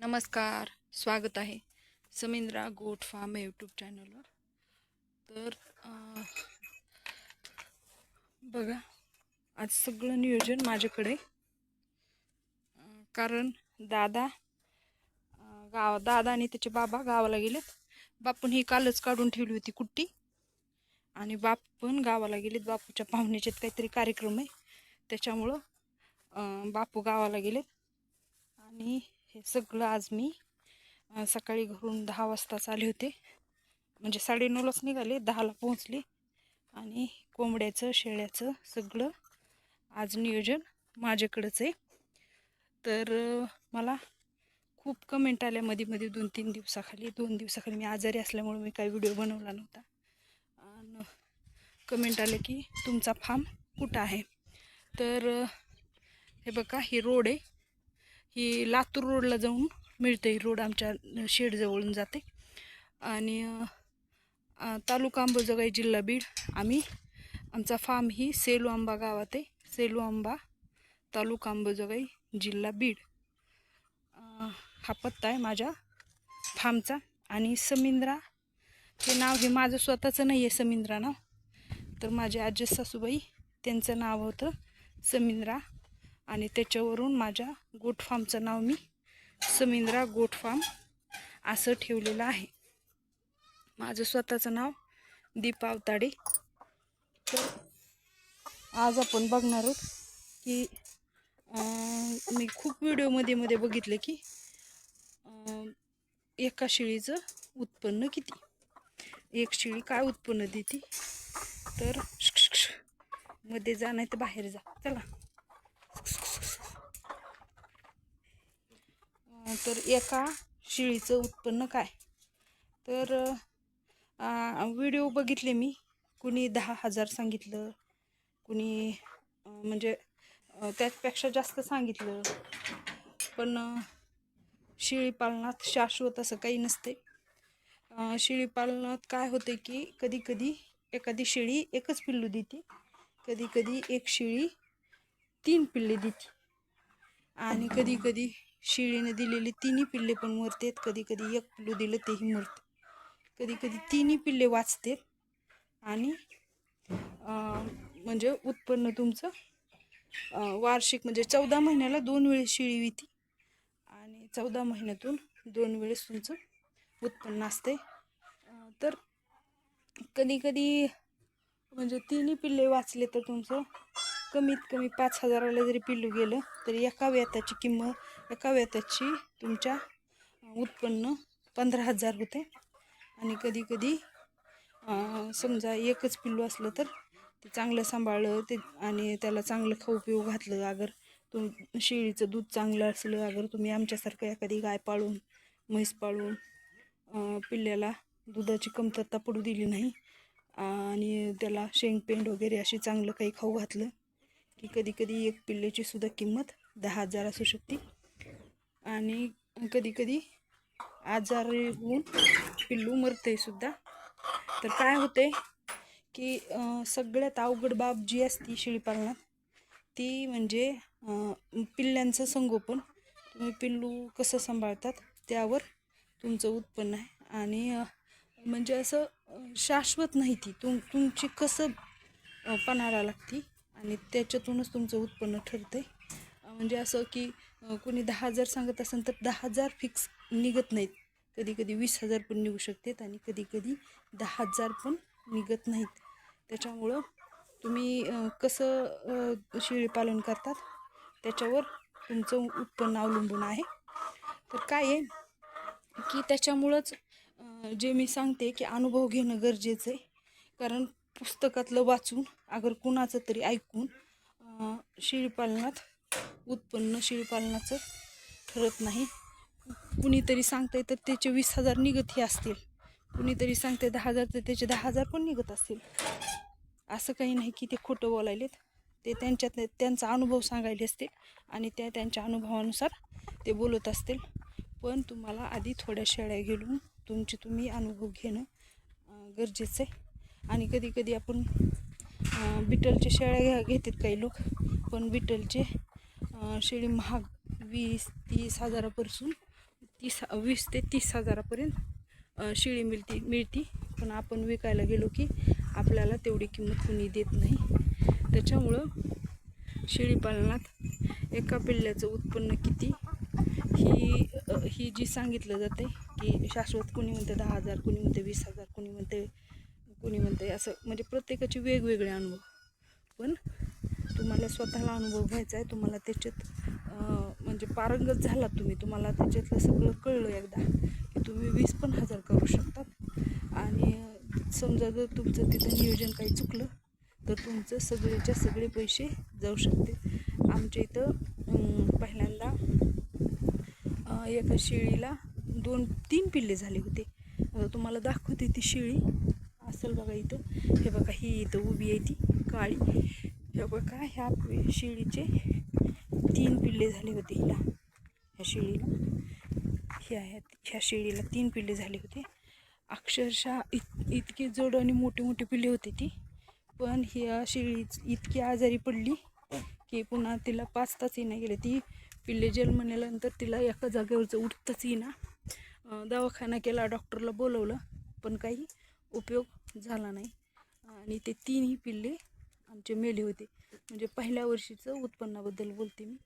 नमस्कार स्वागत आहे समिंद्रा गोट फार्म यूट्यूब चॅनलवर तर बघा आज सगळं नियोजन माझ्याकडे. कारण दादा गाव दादा आणि त्याचे बाबा गावाला गेलेत. बापून ही कालच काढून ठेवली होती कुट्टी. आणि बाप पण गावाला गेलेत. बापूच्या पाहुण्याचे काहीतरी कार्यक्रम आहे. त्याच्यामुळं बापू गावाला गेलेत. आणि हे सगळं आज मी सकाळी घरून दहा वाजताच आले होते. म्हणजे साडेनऊलाच निघाले दहाला पोहोचले. आणि कोंबड्याचं शेळ्याचं सगळं आज नियोजन माझ्याकडंच आहे. तर मला खूप कमेंट आल्या मध्ये मध्ये दोन तीन दिवसाखाली. दोन दिवसाखाली मी आजारी असल्यामुळे मी काही व्हिडिओ बनवला नव्हता. आणि कमेंट आले की तुमचा फार्म कुठं आहे? तर हे बघा ही रोड आहे. ही लातूर रोडला जाऊन मिळते ही रोड आमच्या शेडजवळून जाते. आणि तालुका अंबाजोगाई जिल्हा बीड आम्ही आमचा फार्म ही सेलू आंबा गावात आहे. सेलू आंबा तालुका अंबाजोगाई जिल्हा बीड. हा पत्ता आहे माझ्या फार्मचा आणि समिंद्रा हे नाव हे माझं स्वतःचं नाही आहे समिंद्रा नाव. तर माझे आजी सासूबाई त्यांचं नाव होतं समिंद्रा. आणि त्याच्यावरून माझ्या गोट फार्मचं नाव मी समिंद्रा गोट फार्म असं ठेवलेलं आहे. माझं स्वतःचं नाव दीपा अवताडे. तर आज आपण बघणार आहोत की मी खूप व्हिडिओमध्ये मध्ये बघितले की एका शेळीचं उत्पन्न किती? एक शेळी काय उत्पन्न देते? तर मध्ये जा नाही तर बाहेर जा. चला. तर एका शेळीचं उत्पन्न काय? तर व्हिडिओ बघितले मी. कुणी दहा हजार सांगितलं कुणी म्हणजे त्याचपेक्षा जास्त सांगितलं. पण शेळीपालनात पालनात शाश्वत असं काही नसते. शेळीपालनात पालनात काय होते की कधी कधी एखादी शेळी एकच पिल्लू देते. कधी कधी एक शेळी तीन पिल्ले देते. आणि कधी कधी शिळीनं दिलेली तिन्ही पिल्ले पण मरतात. कधी कधी एक पिल्लू दिलं तेही मरते. कधी कधी तिन्ही पिल्ले वाचतात. आणि म्हणजे उत्पन्न तुमचं वार्षिक म्हणजे चौदा महिन्याला दोन वेळेस शिळी विती. आणि चौदा महिन्यातून दोन वेळेस तुमचं उत्पन्न असते. तर कधी कधी म्हणजे तिन्ही पिल्ले वाचले तर तुमचं कमीत कमी पाच हजाराला जरी पिल्लू गेलं तरी एका वेताची किंमत एका व्याताची तुमच्या उत्पन्न पंधरा हजार होते. आणि कधी कधी समजा एकच पिल्लू असलं तर ते चांगलं सांभाळलं ते आणि त्याला चांगलं खाऊ पिऊ घातलं. अगर तुम शेळीचं दूध चांगलं असलं अगर तुम्ही आमच्यासारखं एखादी गाय पाळून म्हैस पाळून पिल्ल्याला दुधाची कमतरता पडू दिली नाही आणि त्याला शेंगपेंड वगैरे अशी चांगलं काही खाऊ घातलं की कधी कधी एक पिल्ल्याची सुद्धा किंमत दहा हजार असू शकते. आणि कधी कधी आजारी होऊन पिल्लू मरते सुद्धा. तर काय होते की सगळ्यात अवघड बाब जी असती शेळीपालनात ती म्हणजे पिल्ल्यांचं संगोपन. तुम्ही पिल्लू कसं सांभाळतात त्यावर तुमचं उत्पन्न आहे. आणि म्हणजे असं शाश्वत नाही ती. तुम तुमची कसं पणाला लागती आणि त्याच्यातूनच तुमचं उत्पन्न ठरते म्हणजे असं की कुणी कोणी दहा हजार सांगत असेल तर दहा हजार फिक्स निघत नाहीत. कधी कधी वीस हजार पण निघू शकतात आणि कधी कधी दहा हजार पण निघत नाहीत. त्याच्यामुळं तुम्ही कसं शेळीपालन करतात त्याच्यावर तुमचं उत्पन्न अवलंबून आहे. तर काय आहे की त्याच्यामुळंच जे मी सांगते की अनुभव घेणं गरजेचं आहे. कारण पुस्तकातलं वाचून अगर कुणाचं तरी ऐकून शेळीपालनात उत्पन्न शेळीपालनाचं ठरत नाही. कुणीतरी सांगतंय तर त्याचे वीस हजार निघतही असतील. कुणीतरी सांगते दहा हजार तर त्याचे दहा हजार पण निघत असतील. असं काही नाही की ते खोटं बोलायलेत. ते त्यांच्यात त्यांचा अनुभव सांगायले असतील आणि त्या त्यांच्या अनुभवानुसार ते बोलत असतील. पण तुम्हाला आधी थोड्या शेळ्या घेऊन तुमचे तुम्ही अनुभव घेणं गरजेचं आहे. आणि कधी कधी आपण बिटलचे शेळ्या घ्या घेतात काही लोक. पण बिटलचे शेळी महाग वीस तीस हजारापासून तीस वीस ते तीस हजारापर्यंत शेळी मिळती मिळती. पण आपण विकायला गेलो की आपल्याला तेवढी किंमत कुणी देत नाही. त्याच्यामुळं शेळीपालनात एका पिल्ल्याचं उत्पन्न किती? ही ही जी सांगितलं जाते की शाश्वत कुणी म्हणते दहा हजार कुणी म्हणते वीस हजार कुणी म्हणते कोणी म्हणते असं म्हणजे प्रत्येकाचे वेगवेगळे अनुभव. पण तुम्हाला स्वतःला अनुभव घ्यायचा आहे तुम्हाला त्याच्यात म्हणजे पारंगत झाला तुम्ही तुम्हाला त्याच्यातलं सगळं कळलं एकदा की तुम्ही वीस पण हजार करू शकतात. आणि समजा जर तुमचं तिथं नियोजन काही चुकलं तर तुमचं सगळेच्या सगळे पैसे जाऊ शकते. आमच्या इथं पहिल्यांदा एका शेळीला दोन तीन पिल्ले झाले होते. तुम्हाला दाखवते ती शेळी. असेल बघा इथं. हे बघा ही इथं उभी आहे ती काळी. हे बघा ह्या शिळीचे तीन पिल्ले झाले होते हिला. ह्या शिळीला. ह्या ह्या ह्या तीन पिल्ले झाले होते. अक्षरशः इत इतके जड आणि मोठे मोठे पिल्ले होते ती. पण ह्या शेळी इतकी आजारी पडली की पुन्हा तिला पाच तास येणं गेले. ती पिल्ले जन्मल्यानंतर तिला एका जागेवरचं उठताच येईना. दवाखाना केला डॉक्टरला बोलवलं पण काही उपयोग झाला नाही. आणि ते तीनही पिल्ले आमचे मेले होते. म्हणजे पहिल्या वर्षीचं उत्पन्नाबद्दल बोलते मी.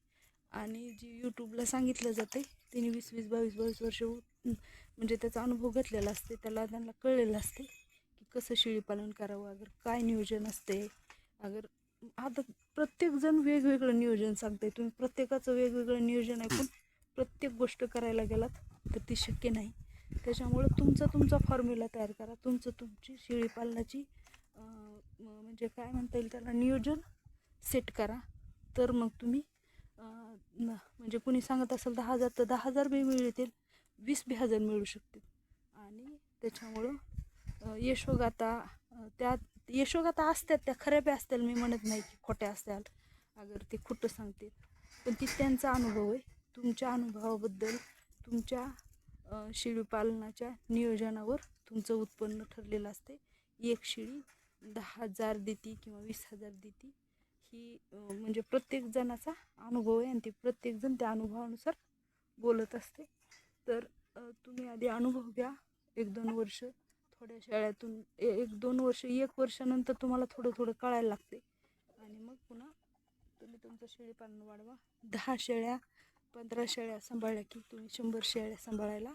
आणि जी यूट्यूबला सांगितलं जाते तिने वीस वीस बावीस बावीस वर्ष म्हणजे त्याचा अनुभव घेतलेला असते त्याला त्यांना कळलेलं असते की कसं शेळीपालन करावं अगर काय नियोजन असते अगर आता प्रत्येकजण वेगवेगळं नियोजन सांगते तुम्ही प्रत्येकाचं वेगवेगळं नियोजन ऐकून प्रत्येक गोष्ट करायला गेलात तर ती शक्य नाही. त्याच्यामुळं तुमचा तुमचा फॉर्म्युला तयार करा. तुमचं तुमची शेळीपालनाची म्हणजे काय म्हणता येईल त्याला नियोजन सेट करा. तर मग तुम्ही म्हणजे कुणी सांगत असेल दहा हजार तर दहा हजार बी मिळतील वीस बी हजार मिळू शकतील. आणि त्याच्यामुळं अं, यशोगाथा त्या यशोगाथा असतात त्या खऱ्या बी असतील मी म्हणत नाही की खोट्या असत्याल अगर ते खोटं सांगतील. पण ती त्यांचा अनुभव आहे. तुमच्या अनुभवाबद्दल तुमच्या शेळीपालनाच्या नियोजनावर तुमचं उत्पन्न ठरलेलं असते. एक शेळी दहा हजार देती किंवा वीस हजार देती. ही म्हणजे प्रत्येक जणाचा अनुभव आहे आणि ते प्रत्येकजण त्या अनुभवानुसार बोलत असते. तर तुम्ही आधी अनुभव घ्या. एक दोन वर्ष थोड्या शाळेतून ए- एक दोन वर्ष एक वर्षानंतर तुम्हाला थोडं थोडं कळायला लागते. आणि मग पुन्हा तुम्ही तुमचं शेळीपालन वाढवा. दहा शेळ्या पंधरा शेळ्या सांभाळल्या की तुम्ही शंभर शेळ्या सांभाळायला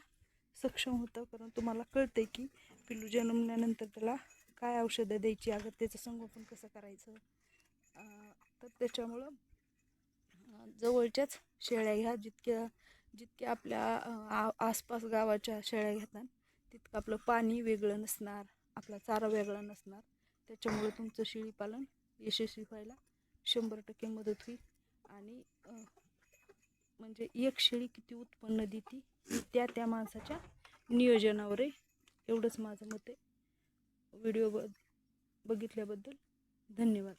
सक्षम होतं कारण तुम्हाला कळते की पिल्लू जन्मल्यानंतर त्याला काय औषधं द्यायची अगर त्याचं संगोपन कसं करायचं? तर त्याच्यामुळं जवळच्याच शेळ्या घ्या जितक्या जितक्या आपल्या आ आसपास गावाच्या शेळ्या घेतात तितकं आपलं पाणी वेगळं नसणार आपला चारा वेगळा नसणार. त्याच्यामुळं तुमचं शेळीपालन यशस्वी व्हायला शंभर टक्के मदत होईल. आणि म्हणजे एक शेळी किती उत्पन्न देते? त्या त्या माणसाच्या नियोजनावर आहे. एवढंच माझं मत आहे. व्हिडिओ ब बघितल्याबद्दल धन्यवाद.